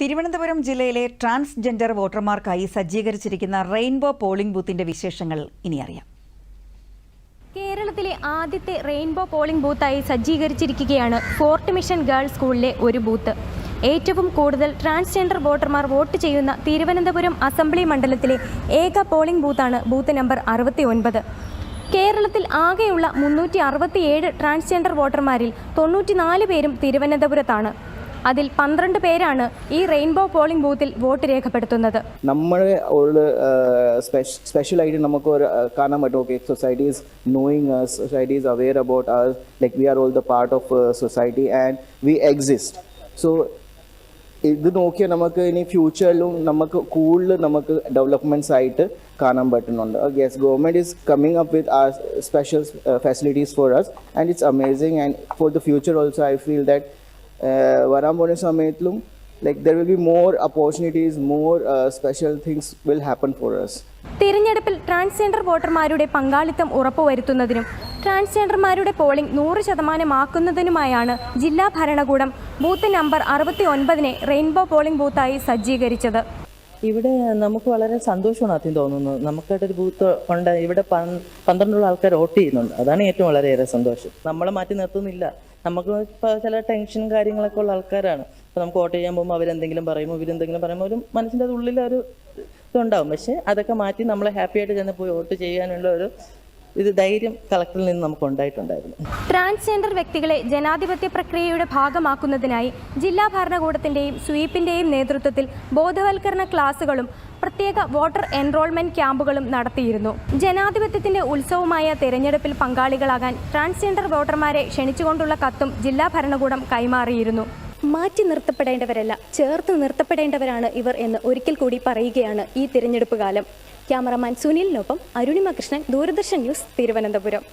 തിരുവനന്തപുരം ജില്ലയിലെ ട്രാൻസ്ജെൻഡർ വോട്ടർമാർക്കായി സജ്ജീകരിച്ചിരിക്കുന്ന റെയിൻബോ പോളിംഗ് ബൂത്തിന്റെ വിശേഷങ്ങൾ ഇനി അറിയാം. കേരളത്തിലെ ആദ്യത്തെ റെയിൻബോ പോളിംഗ് ബൂത്തായി സജ്ജീകരിച്ചിരിക്കുകയാണ് ഫോർട്ട് മിഷൻ ഗേൾസ് സ്കൂളിലെ ഒരു ബൂത്ത്. ഏറ്റവും കൂടുതൽ ട്രാൻസ്ജെൻഡർ വോട്ടർമാർ വോട്ട് ചെയ്യുന്ന തിരുവനന്തപുരം അസംബ്ലി മണ്ഡലത്തിലെ ഏക പോളിംഗ് ബൂത്താണ് ബൂത്ത് നമ്പർ അറുപത്തി ഒൻപത് കേരളത്തിൽ ആകെയുള്ള മുന്നൂറ്റി അറുപത്തിയേഴ് ട്രാൻസ്ജെൻഡർ വോട്ടർമാരിൽ തൊണ്ണൂറ്റിനാല് പേരും തിരുവനന്തപുരത്താണ്. അതിൽ പന്ത്രണ്ട് പേരാണ് ഈ റെയിൻബോ പോളിംഗ് ബൂത്തിൽ വോട്ട് രേഖപ്പെടുത്തുന്നത്. നമ്മൾ ആയിട്ട് നമുക്ക് കാണാൻ പറ്റും. Okay society is knowing society is aware about our like we are all the part of society and we exist so ഇത് നോക്കിയാൽ നമുക്ക് ഇനി ഫ്യൂച്ചറിലും നമുക്ക് കൂടുതൽ നമുക്ക് ഡെവലപ്മെന്റ്സ് ആയിട്ട് കാണാൻ പറ്റുന്നുണ്ട്. Yes government is coming up with our special facilities for us and it's amazing and for the future also I feel that വരാൻ പോകുന്ന സമയത്തിലും like there will be more opportunities more special things will happen for us തിരഞ്ഞെടുപ്പിൽ transgender വോട്ടർമാരുടെ പങ്കാളിത്തം ഉറപ്പുവരുത്തുന്നതിനും ട്രാൻസ്ജെൻഡർമാരുടെ polling നൂറ് ശതമാനമാക്കുന്നതിനുമായാണ് ജില്ലാ ഭരണകൂടം booth number അറുപത്തി ഒൻപതിനെ റെയിൻബോ പോളിംഗ് ബൂത്തായി സജ്ജീകരിച്ചത്. ഇവിടെ നമുക്ക് വളരെ സന്തോഷമാണ് ആദ്യം തോന്നുന്നത് നമുക്കായിട്ടൊരു ബൂത്ത് ഉണ്ട് ഇവിടെ പന്ത്രണ്ടുള്ള പന്ത്രണ്ടോളം ആൾക്കാർ വോട്ട് ചെയ്യുന്നുണ്ട്. അതാണ് ഏറ്റവും വളരെയേറെ സന്തോഷം. നമ്മളെ മാറ്റി നിർത്തുന്നില്ല. നമുക്ക് ഇപ്പോൾ ചില ടെൻഷൻ കാര്യങ്ങളൊക്കെ ഉള്ള ആൾക്കാരാണ്. അപ്പോൾ നമുക്ക് വോട്ട് ചെയ്യാൻ പോകുമ്പോൾ അവരെന്തെങ്കിലും പറയുമ്പോൾ ഇവരെന്തെങ്കിലും പറയുമ്പോൾ ഒരു മനസ്സിന്റെ ഉള്ളിൽ ഒരു ഇതുണ്ടാവും. പക്ഷേ അതൊക്കെ മാറ്റി നമ്മളെ ഹാപ്പി ആയിട്ട് ചെന്ന് പോയി വോട്ട് ചെയ്യാനുള്ള ഒരു ഇത് ധൈര്യം കളക്ടറിൽ നിന്ന് നമുക്ക് ഉണ്ടായിട്ടുണ്ടായിരുന്നു. ട്രാൻസ്ജെൻഡർ വ്യക്തികളെ ജനാധിപത്യ പ്രക്രിയയുടെ ഭാഗമാക്കുന്നതിനായി ജില്ലാ ഭരണകൂടത്തിന്റെയും സ്വീപ്പിന്റെയും നേതൃത്വത്തിൽ ബോധവൽക്കരണ ക്ലാസുകളും പ്രത്യേക വോട്ടർ എൻറോൾമെന്റ് ക്യാമ്പുകളും നടത്തിയിരുന്നു. ജനാധിപത്യത്തിന്റെ ഉത്സവമായ തെരഞ്ഞെടുപ്പിൽ പങ്കാളികളാകാൻ ട്രാൻസ്ജെൻഡർ വോട്ടർമാരെ ക്ഷണിച്ചുകൊണ്ടുള്ള കത്തും ജില്ലാ ഭരണകൂടം കൈമാറിയിരുന്നു. മാറ്റി നിർത്തപ്പെടേണ്ടവരല്ല ചേർത്ത് നിർത്തപ്പെടേണ്ടവരാണ് ഇവർ എന്ന് ഒരിക്കൽ കൂടി പറയുകയാണ് ഈ തിരഞ്ഞെടുപ്പ് കാലം. ക്യാമറമാൻ സുനിലിനൊപ്പം അരുണിമ കൃഷ്ണൻ ദൂരദർശൻ ന്യൂസ് തിരുവനന്തപുരം.